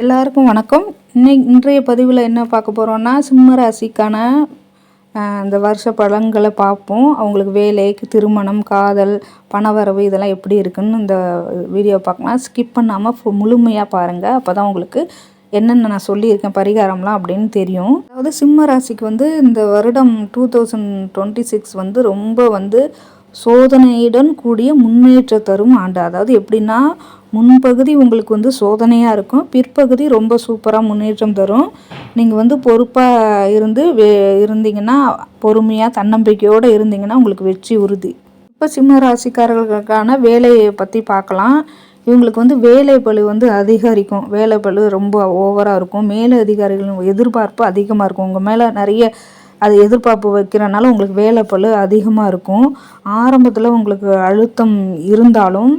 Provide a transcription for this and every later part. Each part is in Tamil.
எல்லாருக்கும் வணக்கம். இன்னை இன்றைய பதிவில் என்ன பார்க்க போகிறோன்னா சிம்ம ராசிக்கான இந்த வருஷ பழங்களை பார்ப்போம். அவங்களுக்கு வேலைக்கு திருமணம் காதல் பணவரவு இதெல்லாம் எப்படி இருக்குன்னு இந்த வீடியோ பார்க்கலாம். ஸ்கிப் பண்ணாமல் முழுமையாக பாருங்கள் அப்போ தான் உங்களுக்கு என்னென்ன நான் சொல்லியிருக்கேன் பரிகாரம்லாம் அப்படின்னு தெரியும். அதாவது சிம்ம ராசிக்கு வந்து இந்த வருடம் டூ தௌசண்ட் டுவெண்ட்டி சிக்ஸ் வந்து ரொம்ப வந்து சோதனையுடன் கூடிய முன்னேற்ற தரும் ஆண்டு. அதாவது எப்படின்னா முன்பகுதி உங்களுக்கு வந்து சோதனையாக இருக்கும். பிற்பகுதி ரொம்ப சூப்பராக முன்னேற்றம் தரும். நீங்கள் வந்து பொறுப்பாக இருந்து வே இருந்தீங்கன்னா பொறுமையாக தன்னம்பிக்கையோடு இருந்தீங்கன்னா உங்களுக்கு வெற்றி உறுதி. இப்போ சிம்ம ராசிக்காரர்களுக்கான வேலையை பற்றி பார்க்கலாம். இவங்களுக்கு வந்து வேலை பழு வந்து அதிகரிக்கும். வேலை பழு ரொம்ப ஓவராக இருக்கும். மேலே அதிகாரிகளின் எதிர்பார்ப்பு அதிகமாக இருக்கும். உங்கள் மேலே நிறைய அது எதிர்பார்ப்பு வைக்கிறனால உங்களுக்கு வேலை பழு அதிகமாக இருக்கும். ஆரம்பத்தில் உங்களுக்கு அழுத்தம் இருந்தாலும்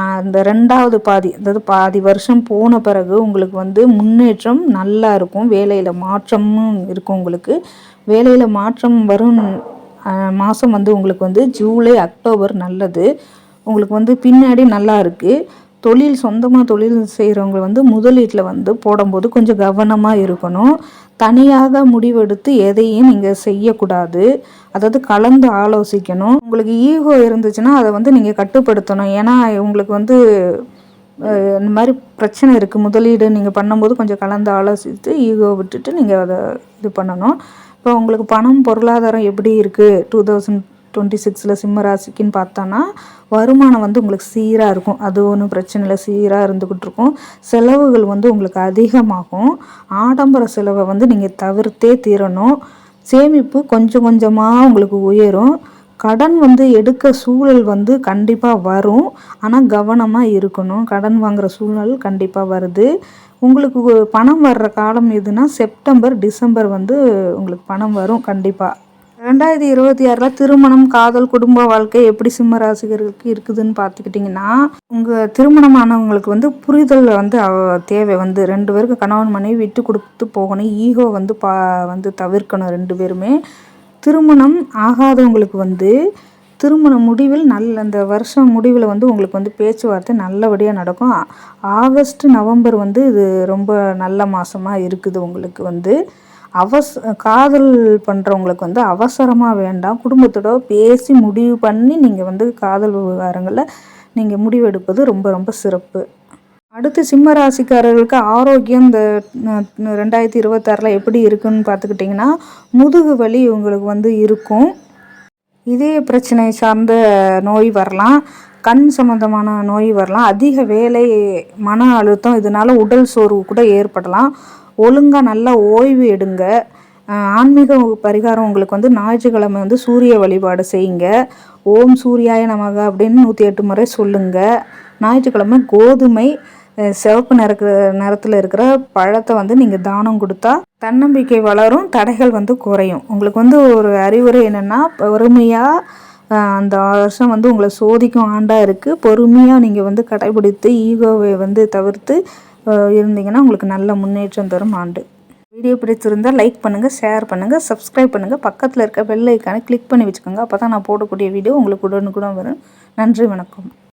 அந்த ரெண்டாவது பாதி அதாவது பாதி வருஷம் போன பிறகு உங்களுக்கு வந்து முன்னேற்றம் நல்லா இருக்கும். வேலையில் மாற்றமும் இருக்கும் உங்களுக்கு. வேலையில் மாற்றம் வரும் மாதம் வந்து உங்களுக்கு வந்து ஜூலை அக்டோபர் நல்லது. உங்களுக்கு வந்து பின்னாடி நல்லா இருக்குது தொழில் சொந்தமாக தொழில் செய்கிறவங்க வந்து முதலீட்டில் வந்து போடும்போது கொஞ்சம் கவனமாக இருக்கணும். தனியாக முடிவெடுத்து எதையும் நீங்கள் செய்யக்கூடாது. அதாவது கலந்து ஆலோசிக்கணும். உங்களுக்கு ஈகோ இருந்துச்சுன்னா அதை வந்து நீங்கள் கட்டுப்படுத்தணும். ஏன்னா உங்களுக்கு வந்து இந்த மாதிரி பிரச்சனை இருக்குது முதலீடு நீங்கள் பண்ணும்போது கொஞ்சம் கலந்து ஆலோசித்து ஈகோ விட்டுட்டு நீங்கள் அதை இது பண்ணணும். இப்போ உங்களுக்கு பணம் பொருளாதாரம் எப்படி இருக்குது டூ தௌசண்ட் டுவெண்ட்டி சிக்ஸில் சிம்ம ராசிக்குன்னு பார்த்தோன்னா வருமானம் வந்து உங்களுக்கு சீராக இருக்கும். அது ஒன்றும் பிரச்சனை இல்லை. சீராக இருந்துக்கிட்டு இருக்கும் செலவுகள் வந்து உங்களுக்கு அதிகமாகும். ஆடம்பர செலவை வந்து நீங்கள் தவிர்த்தே தீரணும். சேமிப்பு கொஞ்சம் கொஞ்சமாக உங்களுக்கு உயரும். கடன் வந்து எடுக்க சூழல் வந்து கண்டிப்பாக வரும். ஆனால் கவனமாக இருக்கணும். கடன் வாங்குகிற சூழல் கண்டிப்பாக வருது. உங்களுக்கு பணம் வர்ற காலம் எதுனா செப்டம்பர் டிசம்பர் வந்து உங்களுக்கு பணம் வரும் கண்டிப்பாக ரெண்டாயிரத்தி இருபத்தி ஆறில் திருமணம் காதல் குடும்ப வாழ்க்கை எப்படி சிம்ம ராசிகர்களுக்கு இருக்குதுன்னு பார்த்துக்கிட்டிங்கன்னா உங்கள் திருமணமானவங்களுக்கு வந்து புரிதல் வந்து தேவை. வந்து ரெண்டு பேருக்கு கணவன் மனைவி விட்டு கொடுத்து போகணும். ஈகோ வந்து பா வந்து தவிர்க்கணும் ரெண்டு பேருமே. திருமணம் ஆகாதவங்களுக்கு வந்து திருமண முடிவில் நல்ல அந்த வருஷம் முடிவில் வந்து உங்களுக்கு வந்து பேச்சுவார்த்தை நல்லபடியாக நடக்கும். ஆகஸ்ட் நவம்பர் வந்து இது ரொம்ப நல்ல மாதமாக இருக்குது உங்களுக்கு வந்து. அவஸ் காதல் பண்ணுறவங்களுக்கு வந்து அவசரமாக வேண்டாம். குடும்பத்தோட பேசி முடிவு பண்ணி நீங்கள் வந்து காதல் விவகாரங்களில் நீங்கள் முடிவெடுப்பது ரொம்ப ரொம்ப சிறப்பு. அடுத்து சிம்ம ராசிக்காரர்களுக்கு ஆரோக்கியம் இந்த ரெண்டாயிரத்தி இருபத்தாறில் எப்படி இருக்குன்னு பார்த்துக்கிட்டிங்கன்னா முதுகு வலி உங்களுக்கு வந்து இருக்கும். இதே பிரச்சனை சார்ந்த நோய் வரலாம். கண் சம்மந்தமான நோய் வரலாம். அதிக வேலை மன அழுத்தம் இதனால் உடல் சோர்வு கூட ஏற்படலாம். ஒழுங்காக நல்லா ஓய்வு எடுங்க. ஆன்மீக பரிகாரம் உங்களுக்கு வந்து ஞாயிற்றுக்கிழமை வந்து சூரிய வழிபாடு செய்யுங்க. ஓம் சூரியாய நமக அப்படின்னு நூற்றி எட்டு முறை சொல்லுங்கள் ஞாயிற்றுக்கிழமை கோதுமை சிவப்பு நிறக்கு நிறத்தில் இருக்கிற பழத்தை வந்து நீங்கள் தானம் கொடுத்தா தன்னம்பிக்கை வளரும் தடைகள் வந்து குறையும். உங்களுக்கு வந்து ஒரு அறிவுரை என்னென்னா பொறுமையாக அந்த வருஷம் வந்து உங்களை சோதிக்கும் ஆண்டாக இருக்குது பொறுமையாக நீங்கள் வந்து கடைபிடித்து ஈகோவை வந்து தவிர்த்து இருந்தீங்கன்னா உங்களுக்கு நல்ல முன்னேற்றம் தரும் ஆண்டு. வீடியோ பிடிச்சிருந்தால் லைக் பண்ணுங்கள் ஷேர் பண்ணுங்கள் சப்ஸ்கிரைப் பண்ணுங்கள் பக்கத்தில் இருக்க பெல் ஐக்கானை கிளிக் பண்ணி வச்சுக்கோங்க. அப்போ தான் நான் போடக்கூடிய வீடியோ உங்களுக்கு உடனுக்குடன் வரும். நன்றி வணக்கம்.